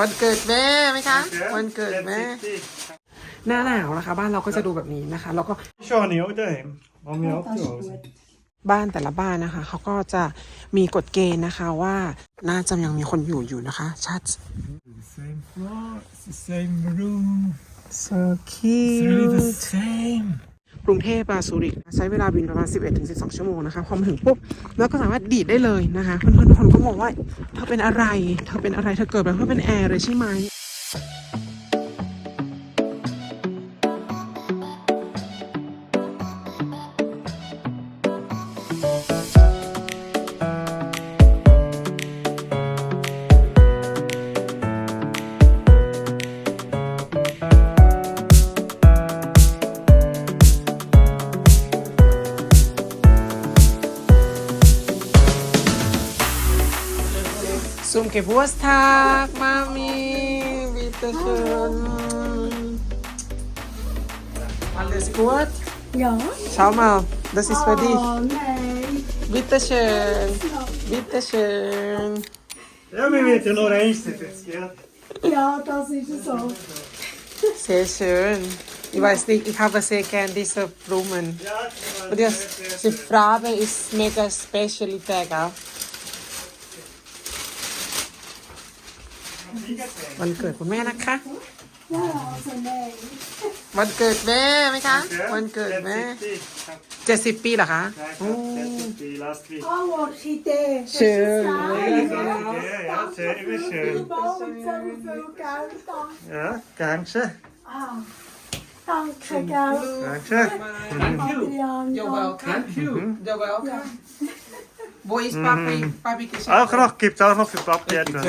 วันเกิดแม่ไหมคะ Ja, วันเกิด that's แม่ it. หน้าหนาวนะคะ บ้านเราก็จะดูแบบนี้นะคะ แล้วก็ Schon habe ich auch daheim. Haben wir auch zu Hause. บ้านแต่ละบ้านนะคะ เขาก็จะมีกฎเกณฑ์นะคะว่าน่าจะยังมีคนอยู่อยู่นะคะชัด The same floor, it's the same room, so it's really the cute same. กรุงเทพมาซูริกใช้เวลาบินประมาณ 11-12 ชั่วโมงนะคะพอมาถึงปุ๊บแล้วก็สามารถดีดได้เลยนะคะเพื่อนๆทุกคนก็มองว่าเธอเป็นอะไร เธอเป็นอะไรเธอเกิดมาเพื่อเป็นแอร์เลยใช่ไหม Zum Geburtstag, Mami. Bitte schön. Alles gut? Ja. Schau mal, das ist für dich. Oh nein. Bitte schön. Bitte schön. Ja, wir werden noch eins jetzt, ja. Ja, das ist so. Sehr schön. Ich weiß nicht, ich habe sehr gern diese Blumen. Ja, Und das, die Farbe ist mega Spezialität, gell? วันเกิดคุณแม่นะคะ Ja, also nein. วันเกิดแม่ไหมคะ วันเกิดแม่เจ็ดสิบปีเหรอคะโอ้ Last week. Oh, Orchidee. Das ist Schön. fein. Ja, ja, sehr immer schön. Bald so viel Geld danke. Ja, gern schön. Ah, danke, gell. Gern schön. Adrian, You're danke. welcome. You're welcome. Wo ist Papi? Papi geschenkt. Auch noch, gibt es auch noch für Papi etwas.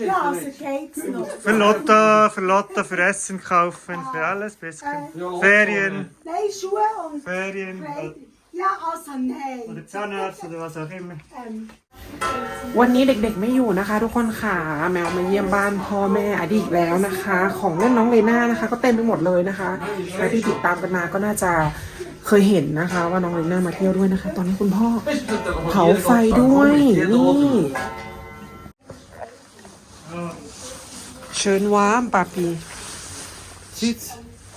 Ja, also geht's noch. Für Lotto, für Lotto, für Essen kaufen, für alles bisschen. Ferien, Nein, Schuhe und Ferien Kleidung. Ja, also nein. oder Zahnarzt oder was auch immer. Ähm, วันนี้เด็กๆไม่อยู่นะคะ ทุกคนค่ะแมวมาเยี่ยมบ้านพ่อแม่อดีตแล้วนะคะ ของเล่นน้องเลน่านะคะ ก็เต็มไปหมดเลยนะคะใครที่ติดตามกันมาก็น่าจะ เคยเห็นนะคะ ว่าน้องเลน่ามาเที่ยวด้วยนะคะ ตอนนี้คุณพ่อเผาไฟด้วยนี่เชิญว้ามปาปี Sitz,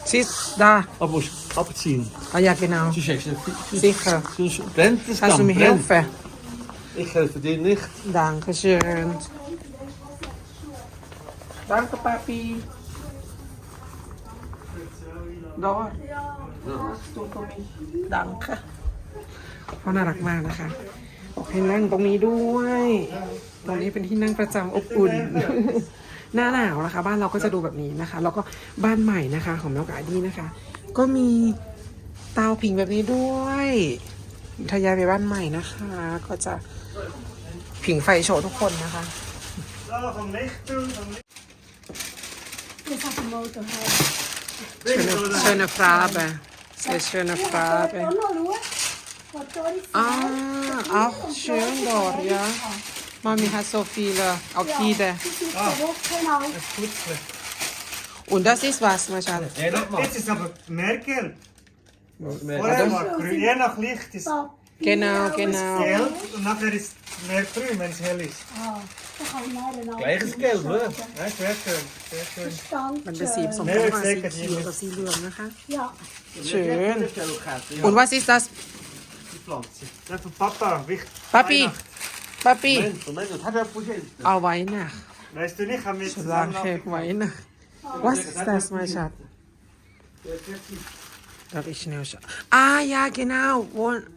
ซิสดา aber abziehen. อายากินเอา Sonst hast du nicht- ซิค่ะ sonst brennt das Kannst du Lamm, mir brennt. helfen? Ich helfe dir nicht. Dankeschön. Danke, Papi. Dort. Du für mich. Danke. เขาน่ารักมากนะคะบอกให้นั่งตรงนี้ด้วย ตรงนี้เป็นที่นั่งประจำอบอุ่น หน้าหนาวนะคะ บ้านเราก็จะดูแบบนี้นะคะ แล้วก็บ้านใหม่นะคะ ของน้องกาดี้นะคะ ก็มีเตาผิงแบบนี้ด้วยทยายไปบ้านใหม่นะคะ ก็จะผิงไฟโชว์ทุกคนนะคะ So, vom Licht zu, vom Licht. das hat ein Motor her. Schöne, schöne Farbe. Sehr schöne Auch Farbe. noch schauen. Was soll ich sagen? Ah, auch schön dort, ja. Mami hat so viele Orchideen. Das ist der Woche lang. Putzle. Und das ist was, Machado? Jetzt ist aber mehr gelb. Mehr- Vorher war grün. Je nach Licht ist Da Genau, bin ich genau. auch gelb und nachher ist mehr grün, wenn es hell ist. Ah, da kann ich nachher noch Gleiches Gelb, oder? Ja, sehr schön, sehr schön. มันเป็นสีผสม Verstand. กันระหว่างสีเขียวกับสีเหลืองนะคะ Ja, Schön. Ja, Und was ist das? die Pflanze. Das von Papa, wichtig. Papi, Papi. Moment, Moment, das hat er Prozent. เอาไว้นะ Weißt du nicht, haben wir ล้าง zusammen แขกไว้นะ Was ist das, mein Schatz? Darf ich schnell schauen? Ah, ja, genau. Wo, ช็อป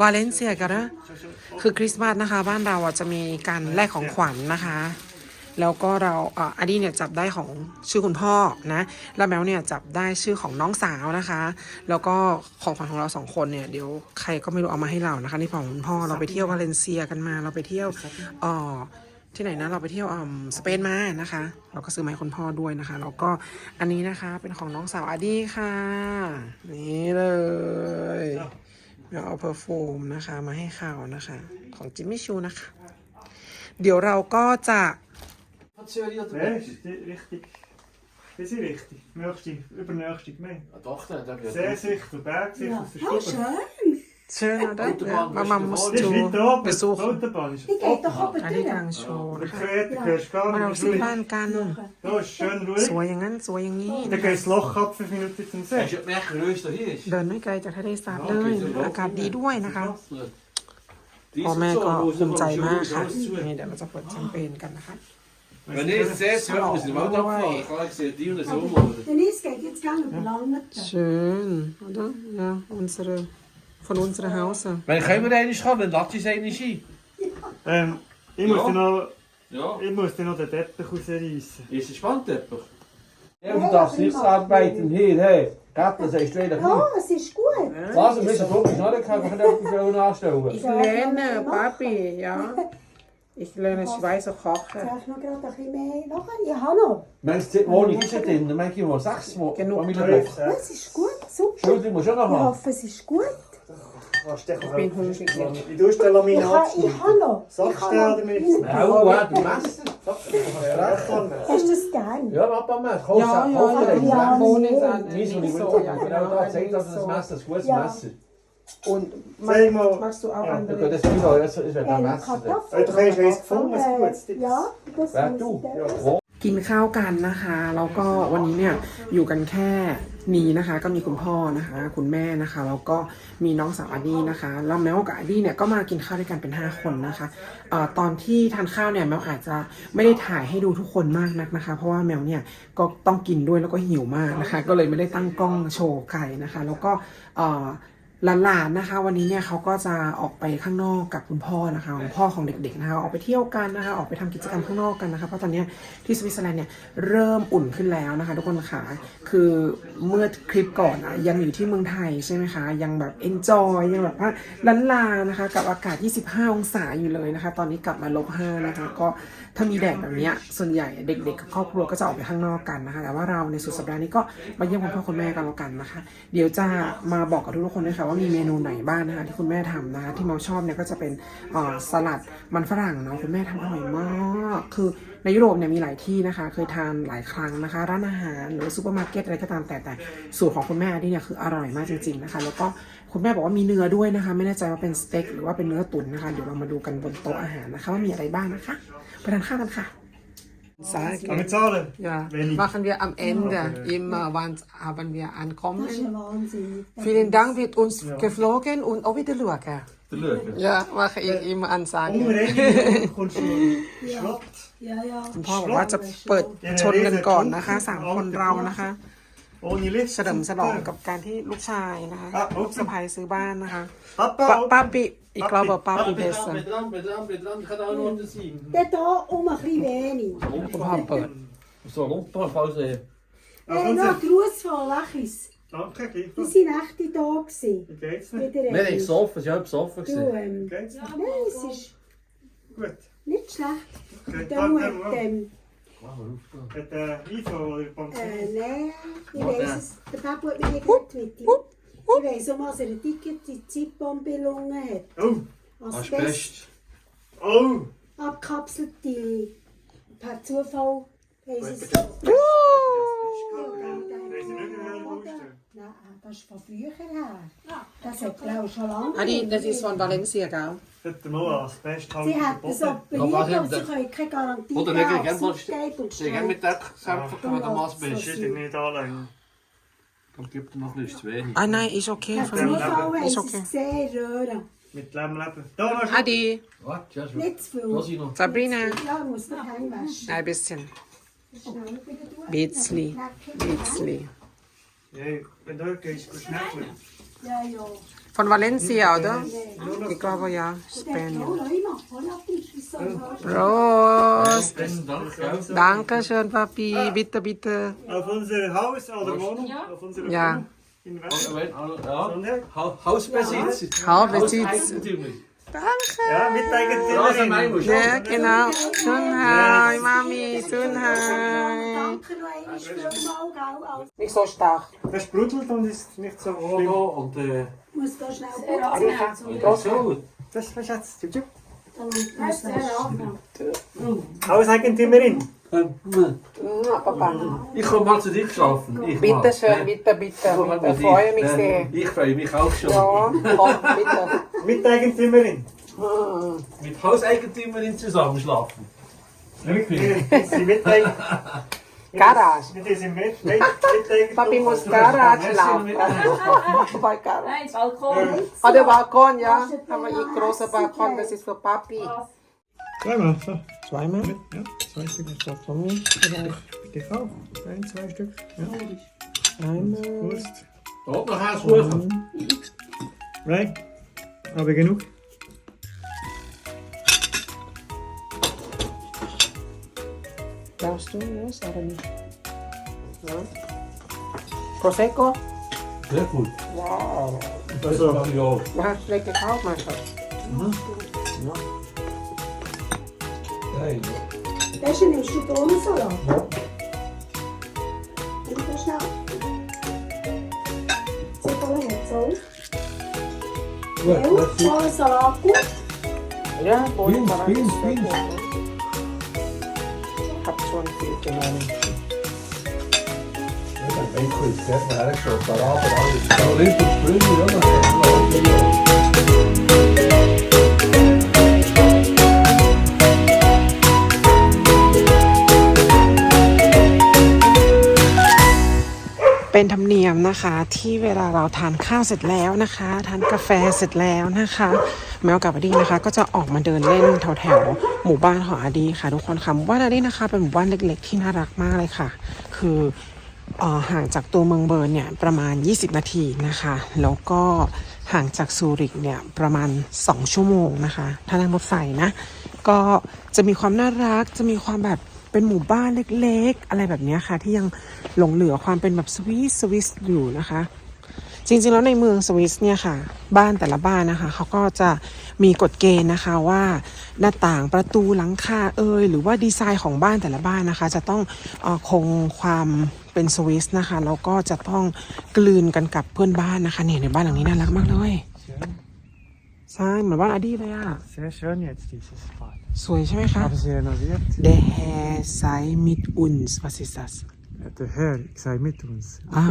วาเลนเซียกันนะคือคริสต์มาสนะคะ บ้านเราอะจะมีการแลกของขวัญนะคะ แล้วก็เราอ่าอดีเนี่ยจับได้ของชื่อคุณพ่อนะแล้วแมวเนี่ยจับได้ชื่อของน้องสาวนะคะ แล้วก็ของขวัญของเราสองคนเนี่ยเดี๋ยวใครก็ไม่รู้เอามาให้เรานะคะนี่ของคุณพ่อเราไปเที่ยววาเลนเซียกันมา เราไปเที่ยวอ่อที่ไหนนะเราไปเที่ยวอ่าสเปนมานะคะ เราก็ซื้อมาให้คุณพ่อด้วยนะคะ แล้วก็อันนี้นะคะเป็นของน้องสาวอดีค่ะ นี่เลย เดี๋ยวเอาเพอร์ฟูมนะคะ มาให้เขานะคะ ของจิมมี่ชูนะคะ เดี๋ยวเราก็จะ Was soll ich Ja, ist die- richtig. Das ist richtig. Nächste, übernächste Gemeinde. Ah, Doch, der, der wird. Sehr sicher, Bergsicht ja. aus der Oh, Stube. schön. Schön oder ja, Mama muss Das ist zu weiter oben. Die besuchen Autobahn ist Die geht doch oben อันนี้ durch. กำลังโชว์ Der นะคะ Quer, der hörst gar มาเรา nicht. ซื้อ ruhig. บ้านกัน Da ist schön สวย ruhig. อย่างนั้นสวยอย่างนี้ Dann geht das Loch ab, fünf Minuten zum Hast See. du gemerkt, wie ruhig das hier ist? เดินไม่ไกลจากทะเลสาบเลยอากาศดีด้วยนะคะ Die พ่อ ist แม่ so ก็ groß, ภูมิใจ da มาก ist ค่ะ alles zu. นี่เดี๋ยวเราจะเปิดแชมเปญกันนะคะ Wenn ich jetzt sehe, wir müssen im Auto abfahren. Ich habe gesehen, die und so machen. Denise geht jetzt gerne über Langneten. schön oder ja unsere von unserer Hause Wenn können wir eigentlich haben, wenn ist ein. Ähm, ich, muss Ja. dir noch, Ja. ich muss dir noch den Teppich rausreißen. Ist ein Spannteppich? Ja, du darfst nichts arbeiten hier, hey. Gatter, sagst du wieder Ja, es ist gut. Was, ein bisschen ist nicht, kann man etwas anstellen. ich lerne Papi ja ich lerne Schweizer kochen Soll ich noch gerade ein bisschen mehr? Ich habe noch. Meinst du, die Wohnung ist ja drin, ich sechs Mo- Genug. Ja, es ist gut, super. Schultern musst du auch noch Ich haben. hoffe, es ist gut. Ich bin hungrig jetzt. Wie tust du den Ich, Laminat ha, ich habe noch. Ich Sagst habe du noch. oder nicht? Ja, oh, du Messer. Hast du das gern? Ja, Papa, Messer. Komm, ja sag, ja komm, ja direkt. ja. ja wohnen ist an- Wieso nicht nicht so so? ja Genau genau da nein, zeigt, nicht dass das so. Messer ein gutes Ja. Messer. und Sag mal. magst du auch Ja, Ja, andere das ist wieder, das ist wieder ein Ähm, Messer. Kartoffeln. Du hast eins gefunden, was Äh, Gutes. Ja, das Wer muss du? ich dann- Wo? กินข้าวกันนะคะแล้วก็วันนี้เนี่ยอยู่กันแค่นี้นะคะ ก็มีคุณพ่อนะคะ คุณแม่นะคะแล้วก็มีน้องสาวอดี้นะคะแล้วแมวกับอดี้เนี่ยก็มากินข้าวด้วยกันเป็น 5 คนนะคะเอ่อตอนที่ทานข้าวเนี่ยแมวอาจจะไม่ได้ถ่ายให้ดูทุกคนมากนักนะคะ เพราะว่าแมวเนี่ยก็ต้องกินด้วยแล้วก็หิวมากนะคะ ก็เลยไม่ได้ตั้งกล้องโชว์ไก่นะคะ แล้วก็เอ่อ หลานๆนะคะ วันนี้เนี่ยเขาก็จะออกไปข้างนอกกับคุณพ่อนะคะคุณพ่อของเด็กๆนะคะออกไปเที่ยวกันนะคะออกไปทำกิจกรรมข้างนอกกันนะคะเพราะตอนนี้ที่สวิตเซอร์แลนด์เนี่ยเริ่มอุ่นขึ้นแล้วนะคะ ทุกคนค่ะคือเมื่อคลิปก่อนอะยังอยู่ที่เมืองไทยใช่ไหมคะยังแบบ enjoy ยังแบบว่าลันลานะคะ กับอากาศ 25 องศาอยู่เลยนะคะ ตอนนี้กลับมาลบ5นะคะ ก็ถ้ามีแดดแบบเนี้ยส่วนใหญ่เด็กๆกับครอบครัวก็จะออกไปข้างนอกกันนะคะ แต่ว่าเราในสุดสัปดาห์นี้ก็มาเยี่ยมคุณพ่อคุณแม่กันแล้วกันนะคะ เดี๋ยวจะมาบอกกับทุกคนด้วยค่ะว่ามีเมนูไหนบ้างนะคะที่คุณแม่ทำนะคะที่เมาชอบเนี่ยก็จะเป็นสลัดมันฝรั่งเนาะคุณแม่ทำอร่อยมาก คือในยุโรปเนี่ยมีหลายที่นะคะ เคยทานหลายครั้งนะคะ ร้านอาหารหรือซูเปอร์มาร์เก็ตอะไรก็ตามแต่แต่สูตรของคุณแม่ที่เนี่ยคืออร่อยมากจริง ๆนะคะ แล้วก็คุณแม่บอกว่ามีเนื้อด้วยนะคะ ไม่แน่ใจว่าเป็นสเต็กหรือว่าเป็นเนื้อตุ๋นนะคะเดี๋ยวเรามาดูกันบนโต๊ะอาหารนะคะว่ามีอะไรบ้างนะคะไปทานข้าวกันค่ะ Kann ich zahlen? Ja, Wenig. machen wir am Ende, immer wann haben wir Das ist ankommen. ja Wahnsinn. Vielen Dank, wird uns geflogen und auch wieder schauen. Der Löwe. Ja, mache ich immer Ansage. Umrennen, kommst du Schrott. Ja, ja. คุณพ่อบอกว่าจะเปิดชนกันก่อนนะคะสามคนเรานะคะ Ohne Lift. เฉลิมฉลองกับการที่ลูกชายนะคะอะลูกสะใภ้ซื้อบ้านนะคะ Papa, ป้า op. ป้าปิอีกรอบป้า Papi. ปิเพส Bedran, bedran, bedran, bedran. Ich kann auch noch unten sein. Der da um ein bisschen wenig. คุณพ่อเปิด So, runter, Pause. Ah, Äh, kommt noch sie. Gruß von Lachis. Danke, Die gleich. sind echt da gewesen. Wie geht's Mit dir? der Nein, ich Elis. soffen, sie haben besoffen Du, gewesen. ähm, Geht's dir? nein, es ist Gut. nicht schlecht. Okay, Der danke. hat, ähm, Hat der Ivo oder die Pension? äh, nein, ich Was weiss denn? es. Der Papa hat mich nicht gut mit ihm. Ich weiss auch, was er eine dicke Zeitbombenlungen hat. Oh, Asbest. oh. Abkapselte per Zufall. Weiss es. Weiß ich nicht mehr, wo ist der? Nein, das ist von früher her. Das hat glaube ich schon lange. Adi das ist von Valencia gell Hat der Mal Sie es verboten. operiert, aber sie können keine Garantie Oder geben, nicht, ob gell, es und gehen mit der von der Maß Das bist. ist ja nicht allein. Dann gibt er noch ein bisschen zu wenig. ah nein ist okay Zufall mich haben ist sie okay es gesehen, Röhren. Mit Leben. Da. Adi Warte, ja, Nicht zu viel. noch. Sabrina Ja, muss man hängen ein bisschen Betzli. Betzli. Von Valencia, oder? Ich glaube ja, Spanien. Prost! Dankeschön, Papi. Bitte, bitte. Auf unser Haus oder Wohnung? Auf unsere ja. Wohnung? Ja. Hausbesitz. Hausbesitz. Hausbesitz. Danke Ja, Miteigentümerin. Ja, so mein Wunsch. Ja genau Tunhai Mami Tunhai Danke noch einmal für mal, gell? Also, nicht so stark Das sprudelt und ist nicht so Oh, schlimm. ja, und äh, Ich muss da schnell putzen. das ist gut. Das verschätzt. Tschüss. Dann muss das schnell abnehmen. Hauseigentümerin. Ähm, Ich komme mal zu dir schaffen. Ich bitte schön bitte bitte Ich freue mich sehr Ich freue mich auch schon. ja komm bitte Miteigentümerin. Mit Hauseigentümerin zusammen schlafen. Wirklich? Sie Garage Mit diesem Mit- Mit-. Papi muss Garage schlafen bei Garage Nein, Balkon. Ah, der Balkon, ja. Haben wir einen großen Balkon, das ist für Papi. Zweimal? Ja, zwei Stück. So, von mir. Bitte auch. Ein, zwei Stück. Ja. Einmal. Prost. Dort noch Haus suchen. Right. Habe genug? Darfst du das oder nicht? Ja. Prosecco? Sehr gut. Wow. Das ist ja. Du hast schlecht gekauft, mein Schatz. Geil. Welche nimmst du da ohne Salat? Ja. Bitte schnell. Zwiebeln hat Salz. Gut, Ja, ohne Salat gut. Ja, Boden Beans, war Beans, sehr Beans. gut. Hab schon viel genommen. Ja, der Bacon ist sehr schnell hergeschossen. Da aber alles. Da liegt und Sprünge, ja, das ist ja. เป็นธรรมเนียมนะคะ ที่เวลาเราทานข้าวเสร็จแล้วนะคะ ทานกาแฟเสร็จแล้วนะคะ แมวกับอดีนะคะ ก็จะออกมาเดินเล่นแถวแถวๆหมู่บ้านของอดีค่ะ ทุกคนค่ะหมู่บ้านอดีนะคะ เป็นหมู่บ้านเล็ก ๆ ที่น่ารักมากเลยค่ะ คือเออห่างจากตัวเมืองเบิร์นเนี่ยประมาณ 20 นาทีนะคะ แล้วก็ห่างจากซูริกเนี่ยประมาณ 2 ชั่วโมงนะคะ ถ้านั่งรถไฟนะ ก็จะมีความน่ารัก จะมีความแบบ เป็นหมู่บ้านเล็กๆ อะไรแบบเนี้ยค่ะ ที่ยังหลงเหลือความเป็นแบบสวิสสวิสอยู่นะคะ จริงๆแล้วในเมืองสวิสเนี่ยค่ะ บ้านแต่ละบ้านนะคะเขาก็จะมีกฎเกณฑ์นะคะว่าหน้าต่างประตูหลังคาเอยหรือว่าดีไซน์ของบ้านแต่ละบ้านนะคะ จะต้องเออคงความเป็นสวิสนะคะแล้วก็จะต้องกลืนกันกับเพื่อนบ้านนะคะเนี่ยในบ้านหลังนี้น่ารักมากเลยใช่เหมือนบ้านอดีเลยอะ Sehr schön jetzt dieses Bad. สวยใช่ไหมคะ Haben Sie renoviert? Der Herr sei mit uns was ist das Der Herr sei mit uns. Ah,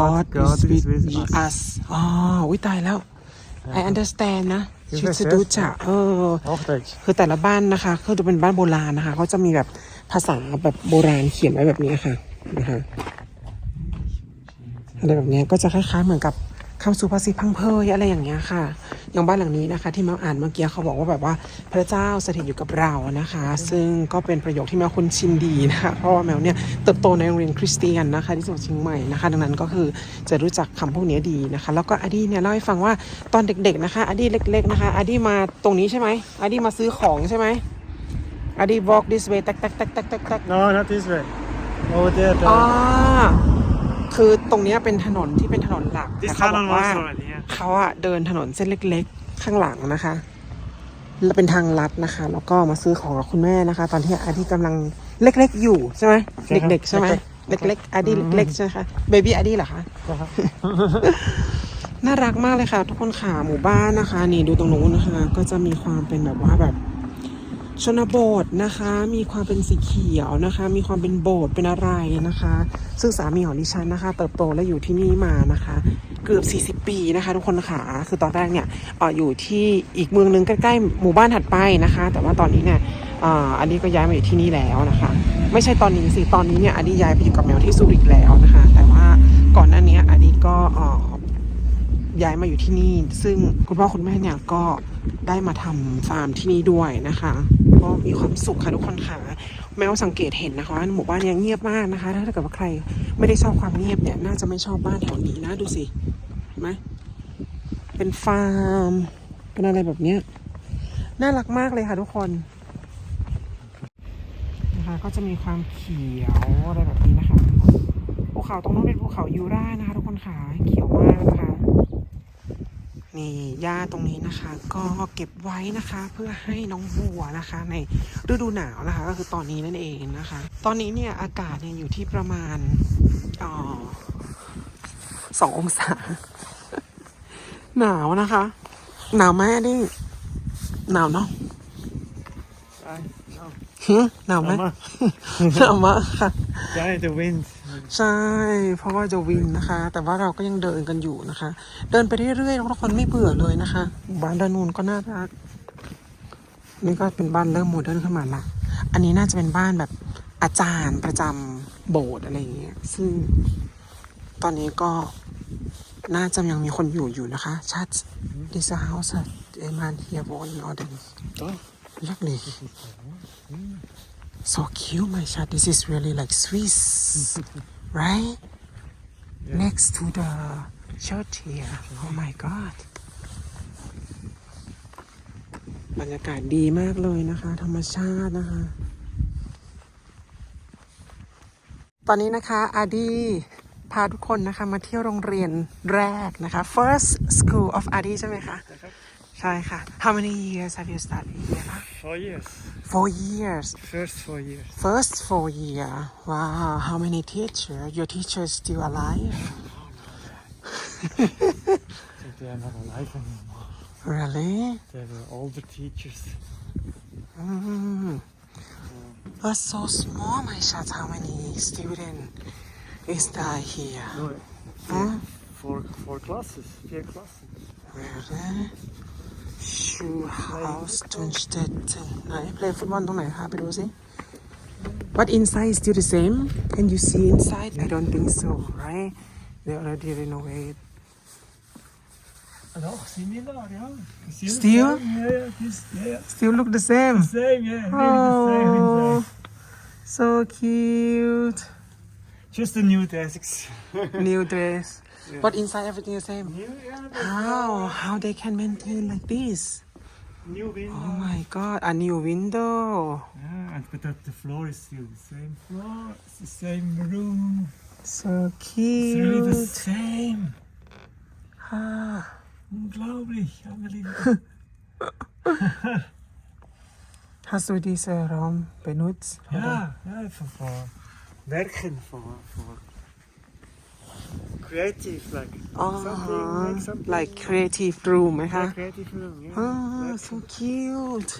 God, God is with us. us อ๋ออุ้ยตายแล้ว I understand นะ You ชิส understand? ดูจะเออ Auch Deutsch. คือแต่ละบ้านนะคะคือจะเป็นบ้านโบราณนะคะเขาจะมีแบบภาษาแบบโบราณเขียนไว้แบบนี้ค่ะนะคะอะไรแบบเนี้ยก็จะคล้ายๆเหมือนกับ คำสุภาษิตพังเพยอะไรอย่างเงี้ยค่ะ อย่างบ้านหลังนี้นะคะ ที่แมวอ่านเมื่อกี้เขาบอกว่าแบบว่าพระเจ้าสถิตอยู่กับเรานะคะ ซึ่งก็เป็นประโยคที่แมวคุ้นชินดีนะคะ เพราะว่าแมวเนี่ยเติบโตในโรงเรียนคริสเตียนนะคะที่จังหวัดเชียงใหม่นะคะ ดังนั้นก็คือจะรู้จักคำพวกนี้ดีนะคะ แล้วก็อดีเนี่ยเล่าให้ฟังว่าตอนเด็กๆนะคะอดีเล็ก ๆนะคะอดีมาตรงนี้ใช่ไหมอดีมาซื้อของใช่ไหมอดี walk this way แตกแตกแตกแตกแตกแตก No, not this way. Over there. อ่า there. คือตรงเนี้ยเป็นถนนที่เป็นถนนหลัก This แต่เขาบอก tunnel ว่า was already, yeah. เขาอะเดินถนนเส้นเล็กๆ ข้างหลังนะคะแล้วเป็นทางลัดนะคะ แล้วก็มาซื้อของกับคุณแม่นะคะ ตอนที่อาที่กำลังเล็กๆอยู่ใช่ไหมใช่ครับเด็กๆใช่ไหมเล็กๆเล็กๆอาดีเล็กๆใช่ไหมคะเบบี้อาดีเหรอคะน่ารักมากเลยค่ะ ทุกคนค่ะหมู่บ้านนะคะ นี่ดูตรงนู้นนะคะ ก็จะมีความเป็นแบบว่าแบบ ชนบทนะคะ มีความเป็นสีเขียวนะคะ มีความเป็นโบสถ์เป็นอะไรนะคะ ซึ่งสามีของดิฉันนะคะ เติบโตและอยู่ที่นี่มานะคะ เกือบ 40 ปีนะคะ ทุกคนค่ะคือตอนแรกเนี่ยออยู่ที่อีกเมืองนึงใกล้ๆหมู่บ้านถัดไปนะคะ แต่ว่าตอนนี้เนี่ยออันนี้ก็ย้ายมาอยู่ที่นี่แล้วนะคะ ไม่ใช่ตอนนี้สิตอนนี้เนี่ยอันนี้ย้ายไปอยู่กับแมวที่ซูริกแล้วนะคะ แต่ว่าก่อนหน้านี้อันนี้ก็ย้ายมาอยู่ที่นี่ ซึ่งคุณพ่อคุณแม่เนี่ยก็ได้มาทำฟาร์มที่นี่ด้วยนะคะ ก็มีความสุขค่ะทุกคนค่ะ แม้วสังเกตเห็นนะคะหมู่บ้านเนี้เงียบมากนะคะ ถ้าเกิดว่าใครไม่ได้ชอบความเงียบเนี่ยน่าจะไม่ชอบบ้านแถวนี้นะดูสิเห็นไหมเป็นฟาร์ม เป็นอะไรแบบเนี้ยน่ารักมากเลยค่ะทุกคนนะคะก็จะมีความเขียวอะไรแบบนี้นะคะภูเขาตรงนู้นเป็นภูเขายูรานะคะ ทุกคนค่ะเขียวมากนะคะ นี่หญ้าตรงนี้นะคะ ก็เก็บไว้นะคะ เพื่อให้น้องวัวนะคะ ในฤดูหนาวนะคะ ก็คือตอนนี้นั่นเองนะคะ ตอนนี้เนี่ยอากาศเนี่ยอยู่ที่ประมาณอ๋อสององศา หนาวนะคะ หนาวไหมอันนี้หนาวเนาะ I, no. หึหนาวไหม Mama. หนาวมากค่ะ Yeah, the wind. ใช่ เพราะว่าจะวินนะคะ แต่ว่าเราก็ยังเดินกันอยู่นะคะ เดินไปเรื่อยๆแล้วทุกคนไม่เบื่อเลยนะคะหมู่บ้านด้านนู้นก็น่ารักนี่ก็เป็นบ้านเริ่มโมเดิร์นขึ้นมาละอันนี้น่าจะเป็นบ้านแบบอาจารย์ประจำโบสถ์อะไรอย่างเงี้ยซึ่งตอนนี้ก็น่าจะยังมีคนอยู่อยู่นะคะชัด This house a man here born in Orden Oh. lovely so cute my chat this is really like Swiss right next to the church here oh my god บรรยากาศดีมากเลยนะคะ ธรรมชาตินะคะ ตอนนี้นะคะอาดีพาทุกคนนะคะมาเที่ยวโรงเรียนแรกนะคะ first school of Adi ใช่ไหมคะ ใช่ค่ะ how many years have you studied here คะ Four years. Four years First four years. first four year wow how many teacher your teacher is still alive They are not alive anymore. really They were older teachers. mm. that's so small my child how many student is there here No, huh? four, four classes. Four classes. Really? Shoe house 27ไหน play ฟุตบอลตรงไหนคะไปดูสิ But inside is still the same Can you see inside I don't think so right They already renovate Oh, similar, yeah. Still? Yeah, yeah, this, yeah. Still look the same Same, yeah. Really the same Oh inside. so cute Just the new desks. New dress But inside everything the same New, yeah. How How they can maintain like this New window. Oh my god A new window Yeah, and but that the floor is still the same floor. It's the same room. So It's really the same. Ah. Unglaublich, unbelievable. Hast du diesen Raum benutzt? oder? ja, ja, voor, voor werken, voor, voor creative, like something, make something. like creative room ไหมคะ yeah, creative room, yeah. Ah, Working. so cute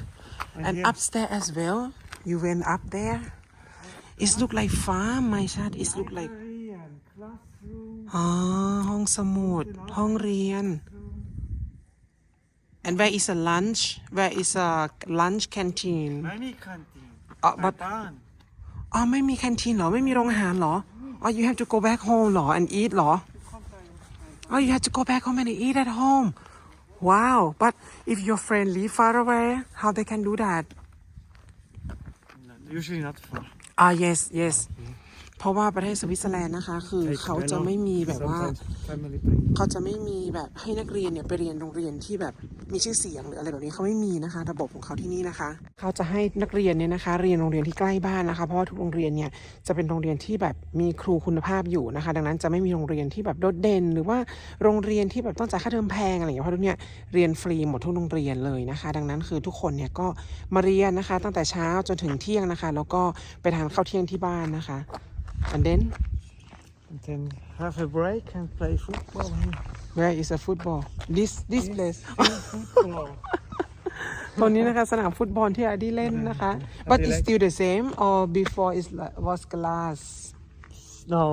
And and here- upstairs as well you went up there it look like farm my child it look like Library and classroom. อ๋อห้องสมุดห้องเรียน and where is a lunch where is a lunch canteen Many canteen. Uh, but- Matan. อ๋อไม่มี canteen เหรอ ไม่มีโรงอาหารเหรอ อ๋อ you have to go back home เหรอ and eat เหรอ Oh, you have to go back home and eat at home. Wow. But if your friend live far away, how they can do that? No, Usually not far. Ah, yes, yes. เพราะว่าประเทศสวิตเซอร์แลนด์นะคะ คือเขาจะไม่มีแบบว่า เขาจะไม่มีแบบให้นักเรียนเนี่ยไปเรียนโรงเรียนที่แบบมีชื่อเสียงหรืออะไรแบบนี้เขาไม่มีนะคะ ระบบของเขาที่นี่นะคะ เขาจะให้นักเรียนเนี่ยนะคะ เรียนโรงเรียนที่ใกล้บ้านนะคะ เพราะว่าทุกโรงเรียนเนี่ยจะเป็นโรงเรียนที่แบบมีครูคุณภาพอยู่นะคะ ดังนั้นจะไม่มีโรงเรียนที่แบบโดดเด่น หรือว่าโรงเรียนที่แบบต้องจ่ายค่าเทอมแพงอะไรอย่างเงี้ยเพราะทุกเนี่ยเรียนฟรีหมดทุกโรงเรียนเลยนะคะ ดังนั้นคือทุกคนเนี่ยก็มาเรียนนะคะ ตั้งแต่เช้าจนถึงเที่ยงนะคะ แล้วก็ไปทานข้าวเที่ยงที่บ้านนะคะ and then And then have a break and play football here. where is a football this this place Football. ตรงนี้นะคะสนามฟุตบอลที่อาดีเล่นนะคะ but it's still the same or before it was glass no,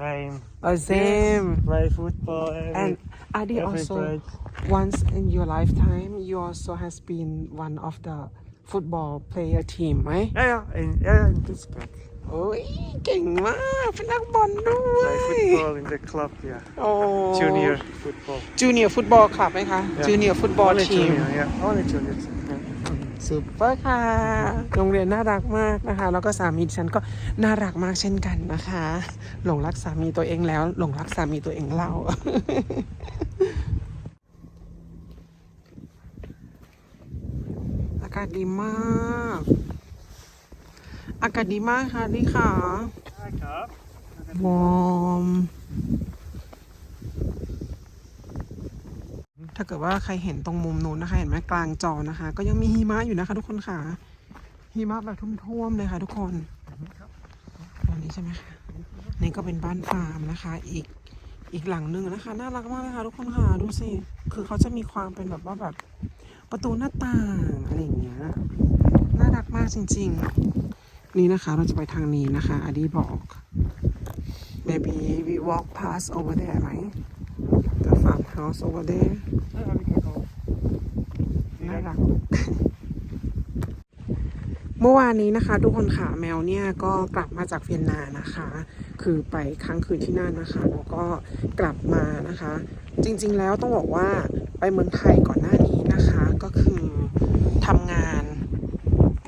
same. or same Play football every, and Adi every also break. once in your lifetime you also has been one of the football player team ไหม Yeah, yeah, in, yeah, in Pittsburgh. โอ้ยเก่งมาก เป็นนักบอลด้ว Play ย football in the club, yeah. โอ้ Junior football. junior football club ไหมคะ Yeah. junior football Only team junior, yeah. Only junior. team, Yeah. สุปเปอร์ค่ะ โรงเรียนน่ารักมากนะคะ แล้วก็สามีดิฉันก็น่ารักมากเช่นกันนะคะ หลงรักสามีตัวเองแล้ว หลงรักสามีตัวเองเล่า อากาศดีมาก อากาศดีมากค่ะนี่ค่ะ Hi, Cup. วอร์มถ้าเกิดว่าใครเห็นตรงมุมนู้นนะคะ เห็นไหมกลางจอนะคะ ก็ยังมีหิมะอยู่นะคะ ทุกคนค่ะหิมะแบบท่วมๆเลยค่ะ ทุกคนตอนนี้ใช่ไหมคะนี่ก็เป็นบ้านฟาร์มนะคะ อีกอีกหลังหนึ่งนะคะ น่ารักมากเลยค่ะทุกคนค่ะดูสิคือเขาจะมีความเป็นแบบว่าแบบประตูหน้าต่างอะไรอย่างเงี้ยน่ารักมากจริง ๆ นี่นะคะ เราจะไปทางนี้นะคะอดีบอก maybe we walk past over there ไหม the farmhouse over there น่ารักเมื่อวานนี้นะคะทุกคนค่ะแมวเนี่ยก็กลับมาจากเวียนนานะคะ คือไปค้างคืนที่นั่นนะคะ แล้วก็กลับมานะคะ จริง ๆ แล้วต้องบอกว่าไปเมืองไทยก่อนหน้านี้นะคะ ก็คือทำงาน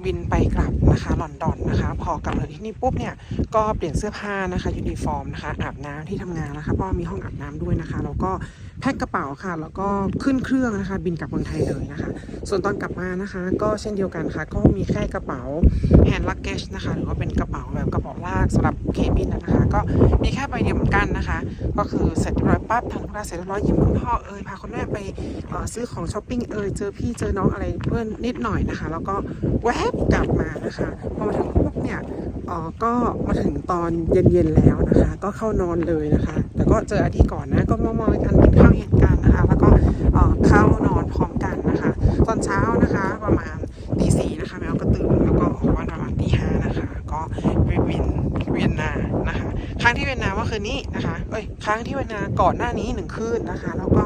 บินไปกลับนะคะลอนดอนนะคะ พอกลับมาถึงที่นี่ปุ๊บเนี่ยก็เปลี่ยนเสื้อผ้านะคะยูนิฟอร์มนะคะอาบน้ำที่ทำงานนะคะเพราะมีห้องอาบน้ำด้วยนะคะแล้วก็ แพ็คกระเป๋าค่ะ แล้วก็ขึ้นเครื่องนะคะ บินกลับเมืองไทยเลยนะคะ ส่วนตอนกลับมานะคะ ก็เช่นเดียวกันค่ะ ก็มีแค่กระเป๋า hand luggage นะคะ หรือว่าเป็นกระเป๋าแบบกระเป๋าลากสำหรับเคบินนะคะ ก็มีแค่ใบเดียวเหมือนกันนะคะ ก็คือเสร็จเรียบร้อยปั๊บทานธุระเสร็จเรียบร้อยยิ้มคุณพ่อเอ่ยพาคุณแม่ไปซื้อของช้อปปิ้งเอ่ยเจอพี่เจอน้องอะไรเพื่อนนิดหน่อยนะคะ แล้วก็แวบกลับมานะคะพอมาถึงปุ๊บเนี่ยก็มาถึงตอนเย็นๆแล้วนะคะ ก็เข้านอนเลยนะคะ แต่ก็เจออาทิตย์ก่อนนะ ก็มามอยกันกินข้าวเย็นกันนะคะ แล้วก็เข้านอนพร้อมกันนะคะ ตอนเช้านะคะ ประมาณตีสี่นะคะแมวก็ตื่นแล้วก็ออกวันประมาณตีห้านะคะ ก็ไปวินเวียนนานะคะ ครั้งที่เวียนนาเมื่อคืนนี้นะคะ เอ้ย ครั้งที่เวียนนาก่อนหน้านี้หนึ่งคืนนะคะ แล้วก็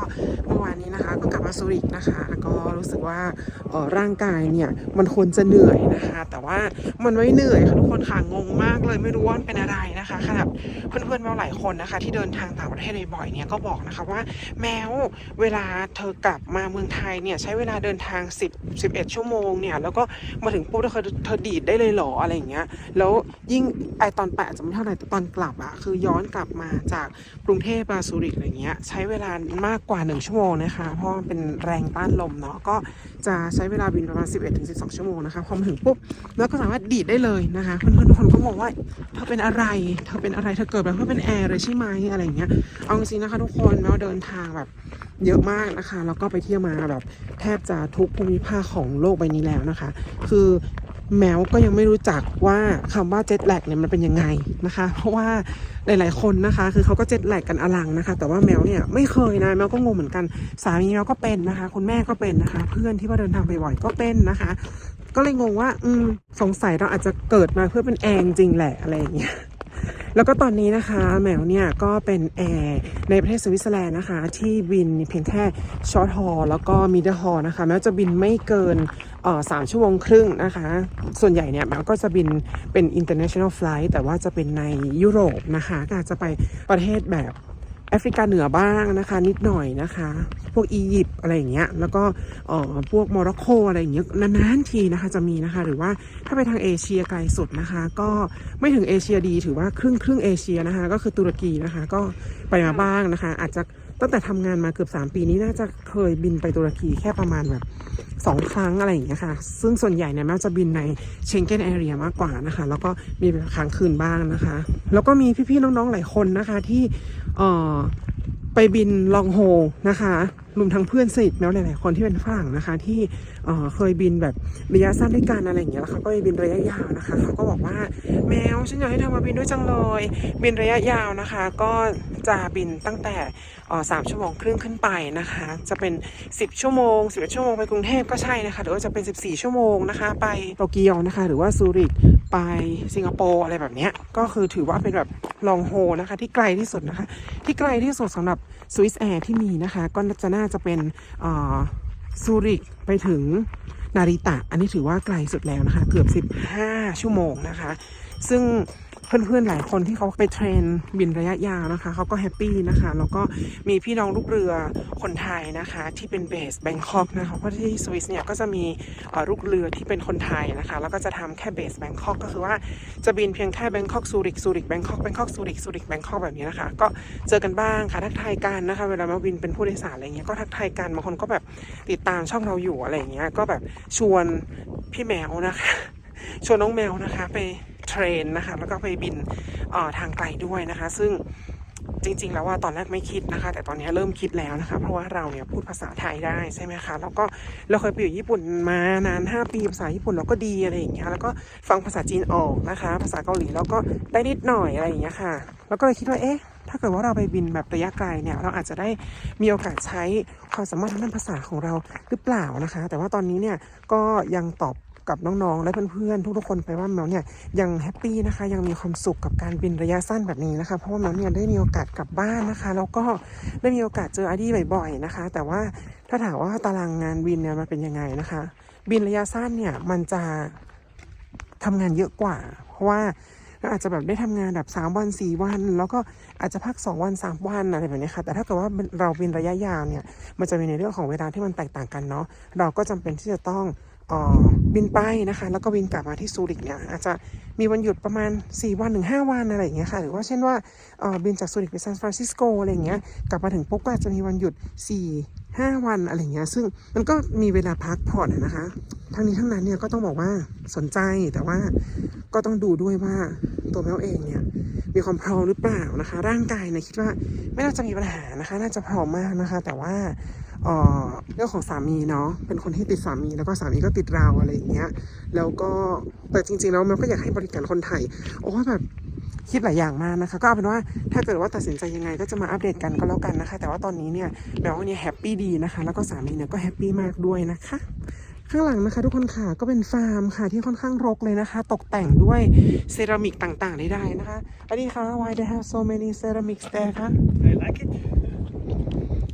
เมื่อวานนี้นะคะ ก็กลับมาซูริกนะคะ ก็รู้สึกว่าออร่างกายเนี่ยมันควรจะเหนื่อยนะคะ แต่ว่ามันไม่เหนื่อยค่ะทุกคนค่ะ งงมากเลยไม่รู้ว่าเป็นอะไรนะคะ ขนาดเพื่อนๆแมวหลายคนนะคะ ที่เดินทางต่างประเทศบ่อยๆเนี่ยก็บอกนะคะว่าแมวเวลาเธอกลับมาเมืองไทยเนี่ยใช้เวลาเดินทาง 10 11 ชั่วโมงเนี่ยแล้วก็มาถึงปุ๊บเธอเธอดีดได้เลยหรออะไรอย่างเงี้ยแล้วยิ่งไอตอนไปอาจจะไม่เท่าไหร่แต่ตอนกลับอะคือย้อนกลับมาจากกรุงเทพมาซูริกอะไรเงี้ยใช้เวลามากกว่า 1 ชั่วโมงนะคะ เพราะมันเป็นแรงต้านลมเนาะก็จะใช้เวลาบินประมาณ 11-12 ชั่วโมงนะคะพอมาถึงปุ๊บแล้วก็สามารถดีดได้เลยนะคะเพื่อนๆทุกคนก็มองว่าเธอเป็นอะไร เธอเป็นอะไรเธอเกิดแบบเพื่อเป็นแอร์เลยใช่ไหมอะไรเงี้ย เอาจริงๆนะคะทุกคนแม้ว่าเดินทางแบบเยอะมากนะคะ แล้วก็ไปเที่ยวมาแบบแทบจะทุกภูมิภาคของโลกใบนี้แล้วนะคะ คือแมวก็ยังไม่รู้จักว่าคำว่าเจ็ตแลกเนี่ยมันเป็นยังไงนะคะ เพราะว่าหลาย ๆ คนนะคะ คือเขาก็เจ็ตแลกกันอลังนะคะ แต่ว่าแมวเนี่ยไม่เคยนะแมวก็งงเหมือนกัน สามีแมวก็เป็นนะคะ คุณแม่ก็เป็นนะคะ เพื่อนที่ว่าเดินทางไปบ่อยก็เป็นนะคะ ก็เลยงงว่า อืมสงสัยเราอาจจะเกิดมาเพื่อเป็นแอร์จริงแหละอะไรอย่างเงี้ย แล้วก็ตอนนี้นะคะแมวเนี่ยก็เป็นแอร์ในประเทศสวิตเซอร์แลนด์นะคะ ที่บินเพียงแค่ช็อตฮอลแล้วก็มิดเดิลฮอลนะคะแม้จะบินไม่เกินสามชั่วโมงครึ่งนะคะ ส่วนใหญ่เนี่ยแมวก็จะบินเป็น international flight แต่ว่าจะเป็นในยุโรปนะคะอาจจะไปประเทศแบบ แอฟริกาเหนือบ้างนะคะ นิดหน่อยนะคะ พวกอียิปต์อะไรอย่างเงี้ยแล้วก็เอ่อพวกโมร็อกโกอะไรอย่างเงี้ยนานๆทีนะคะจะมีนะคะ หรือว่าถ้าไปทางเอเชียไกลสุดนะคะ ก็ไม่ถึงเอเชียดีถือว่าครึ่งครึ่งเอเชียนะคะ ก็คือตุรกีนะคะ ก็ไปมาบ้างนะคะ อาจจะตั้งแต่ทำงานมาเกือบ 3 ปีนี้น่าจะเคยบินไปตุรกีแค่ประมาณแบบ สองครั้งอะไรอย่างเงี้ยค่ะ ซึ่งส่วนใหญ่เนี่ยมักจะบินในเชงเก้นแอเรียมากกว่านะคะ แล้วก็มีแบบค้างคืนบ้างนะคะ แล้วก็มีพี่ๆน้องๆหลายคนนะคะที่เอ่อไปบินลองโฮนะคะรวมทั้งเพื่อนสนิทแมวหลายๆคนที่เป็นฝรั่งนะคะ ที่เคยบินแบบระยะสั้นด้วยกันอะไรอย่างเงี้ยแล้วเขาก็ไปบินระยะยาวนะคะเขาก็บอกว่าแมวฉันอยากให้เธอมาบินด้วยจังเลยบินระยะยาวนะคะ ก็จะบินตั้งแต่สามชั่วโมงครึ่งขึ้นไปนะคะ จะเป็น 10 ชั่วโมง11ชั่วโมงไปกรุงเทพก็ใช่นะคะหรือว่าจะเป็น 14 ชั่วโมงนะคะ ไปโตเกียวนะคะ หรือว่าซูริกไปสิงคโปร์อะไรแบบเนี้ยก็คือถือว่าเป็นแบบลองโฮนะคะ ที่ไกลที่สุดนะคะ ที่ไกลที่สุดสำหรับสวิสแอร์ที่มีนะคะ ก็จะน่าจะเป็นซูริกไปถึงนาริตะ อันนี้ถือว่าไกลสุดแล้วนะคะ เกือบ 15 ชั่วโมงนะคะ ซึ่ง เพื่อนๆหลายคนที่เขาไปเทรนบินระยะยาวนะคะเขาก็แฮปปี้นะคะแล้วก็มีพี่น้องลูกเรือคนไทยนะคะ ที่เป็นเบสแบงคอกนะคะเพราะที่สวิสเนี่ยก็จะมีลูกเรือที่เป็นคนไทยนะคะ แล้วก็จะทำแค่เบสแบงคอกก็คือว่าจะบินเพียงแค่แบงคอกซูริกซูริกแบงคอกแบงคอกซูริกซูริกแบงคอกแบบนี้นะคะ ก็เจอกันบ้างค่ะทักทายกันนะคะ เวลามาบินเป็นผู้โดยสารอะไรเงี้ยก็ทักทายกันบางคนก็แบบติดตามช่องเราอยู่อะไรเงี้ยก็แบบชวนพี่แมวนะคะ ชวนน้องแมวนะคะ ไปเทรนนะคะ แล้วก็ไปบินออทางไกลด้วยนะคะ ซึ่งจริง ๆ แล้วว่าตอนแรกไม่คิดนะคะ แต่ตอนนี้เริ่มคิดแล้วนะคะ เพราะว่าเราเนี่ยพูดภาษาไทยได้ใช่ไหมคะแล้วก็เราเคยไปอยู่ญี่ปุ่นมานาน 5 ปีภาษาญี่ปุ่นเราก็ดีอะไรอย่างเงี้ยแล้วก็ฟังภาษาจีนออกนะคะ ภาษาเกาหลีเราก็ได้นิดหน่อยอะไรอย่างเงี้ยค่ะ แล้วก็เลยคิดว่าเอ๊ะถ้าเกิดว่าเราไปบินแบบระยะไกลเนี่ย เราอาจจะได้มีโอกาสใช้ความสามารถทางด้านภาษาของเราหรือเปล่านะคะ แต่ว่าตอนนี้เนี่ยก็ยังตอบ กับน้องๆ และเพื่อนๆ ทุกๆคนไปว่าแมวเนี่ยยังแฮปปี้นะคะ ยังมีความสุขกับการบินระยะสั้นแบบนี้นะคะ เพราะว่าแมวเนี่ยได้มีโอกาสกลับบ้านนะคะ แล้วก็ได้มีโอกาสเจออาดี้บ่อยๆนะคะ แต่ว่าถ้าถามว่าตารางงานบินเนี่ยมันเป็นยังไงนะคะ บินระยะสั้นเนี่ยมันจะทำงานเยอะกว่า เพราะว่าเราอาจจะแบบได้ทำงานแบบ 3 วัน 4 วัน แล้วก็อาจจะพัก 2 วัน 3 วันอะไรแบบนี้ค่ะ แต่ถ้าเกิดว่าเราบินระยะยาวเนี่ย มันจะมีในเรื่องของเวลาที่มันแตกต่างกันเนาะ เราก็จำเป็นที่จะต้อง บินไปนะคะ แล้วก็บินกลับมาที่ซูริกเนี่ยอาจจะมีวันหยุดประมาณ 4 วันถึง5วันอะไรอย่างเงี้ยค่ะหรือว่าเช่นว่าบินจากซูริกไปซานฟรานซิสโกอะไรอย่างเงี้ยกลับมาถึงปุ๊บก็อาจจะมีวันหยุด 4 5 วันอะไรอย่างเงี้ยซึ่งมันก็มีเวลาพักผ่อนนะคะทั้งนี้ทั้งนั้นเนี่ยก็ต้องบอกว่าสนใจแต่ว่าก็ต้องดูด้วยว่าตัวแมวเองเนี่ยมีความพร้อมหรือเปล่านะคะ ร่างกายเนี่ยคิดว่าไม่น่าจะมีปัญหานะคะ น่าจะพร้อมมากนะคะ แต่ว่า เรื่องของสามีเนาะเป็นคนที่ติดสามีแล้วก็สามีก็ติดเราอะไรอย่างเงี้ยแล้วก็แต่จริงๆแล้วมันก็อยากให้บริการคนไทยโอ้แบบคิดหลายอย่างมากนะคะ ก็เอาเป็นว่าถ้าเกิดว่าตัดสินใจยังไงก็จะมาอัปเดตกันก็แล้วกันนะคะ แต่ว่าตอนนี้เนี่ยแมวเนี่ยแฮปปี้ดีนะคะ แล้วก็สามีเนี่ยก็แฮปปี้มากด้วยนะคะข้างหลังนะคะทุกคนค่ะก็เป็นฟาร์มค่ะที่ค่อนข้างรกเลยนะคะ ตกแต่งด้วยเซรามิกต่างๆใดๆนะคะ อันนี้ค่ะ why they have so many ceramics there คะ I like it.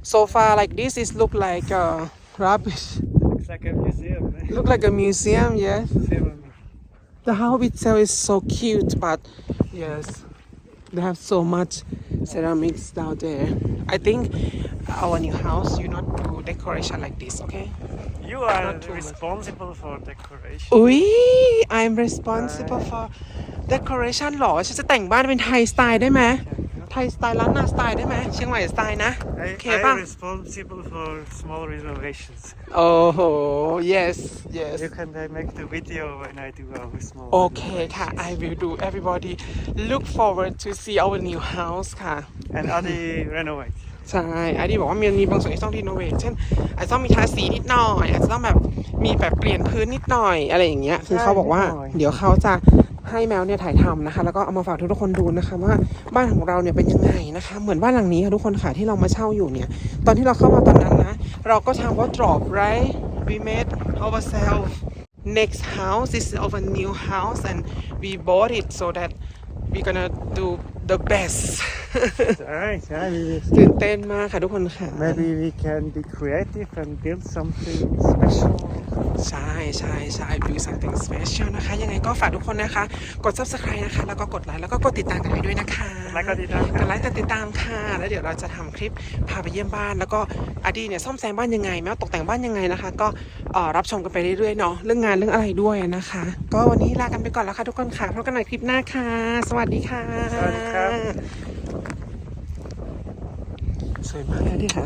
so far like this is look like uh, rubbish It's like a museum. eh? look like a museum yes Ceramic. the house itself is so cute but yes they have so much ceramics down there I think our new house you not do decoration like this okay You are Not too much. responsible for decoration. อุ้ย I'm responsible for decoration หรอ ฉันจะแต่งบ้านเป็นไทยสไตล์ได้ไหม ไ ทยสไตล์ล้านนาสไตล์ได้ไหมเชียงใหม่สไตล์นะโอ I, เคป่ะ I'm responsible for small renovations. โอ้โห yes yes You can uh, make the video when I do our small. โอเคค่ะ I will do everybody look forward to see our new house ค่ะ And Adi renovate. ใช่ไอดีบอกว่ามันมีบางส่วนที่ต้องรีโนเวทเช่นอาจจะต้องมีทาสีนิดหน่อยอาจจะต้องแบบมีแบบเปลี่ยนพื้นนิดหน่อยอะไรอย่างเงี้ย คือเขาบอกว่านิดหน่อยเดี๋ยวเขาจะ ให้แมวเนี่ยถ่ายทำนะคะ แล้วก็เอามาฝากทุกคนดูนะคะ ว่าบ้านของเราเนี่ยเป็นยังไงนะคะ เหมือนบ้านหลังนี้ค่ะทุกคนค่ะที่เรามาเช่าอยู่เนี่ย ตอนที่เราเข้ามาตอนนั้นนะ เราก็ทำว่า drop right we made ourselves next house this is of a new house and we bought it so that we gonna do the best Alright, yeah, we- ตื่นเต้นมากค่ะทุกคนค่ะ maybe we can be creative and build something special. ใช่ใช่ใช่ do something special นะคะ ยังไงก็ฝากทุกคนนะคะ กด subscribe นะคะ แล้วก็กดไลค์แล้วก็กดติดตามกันไปด้วยนะคะไลค์กดติดตามครับกดไลค์กดติดตามค่ะ แล้วเดี๋ยวเราจะทำคลิปพาไปเยี่ยมบ้าน แล้วก็อดีเนี่ยซ่อมแซมบ้านยังไงแม้ว่าตกแต่งบ้านยังไงนะคะ ก็เอ่อรับชมกันไปเรื่อยๆเนาะเรื่องงานเรื่องอะไรด้วยนะคะ ก็วันนี้ลากันไปก่อนแล้วค่ะทุกคนค่ะพบกันใหม่คลิปหน้าค่ะ สวัสดีค่ะสวัสดีครับ สวยมากเลยดิค่ะ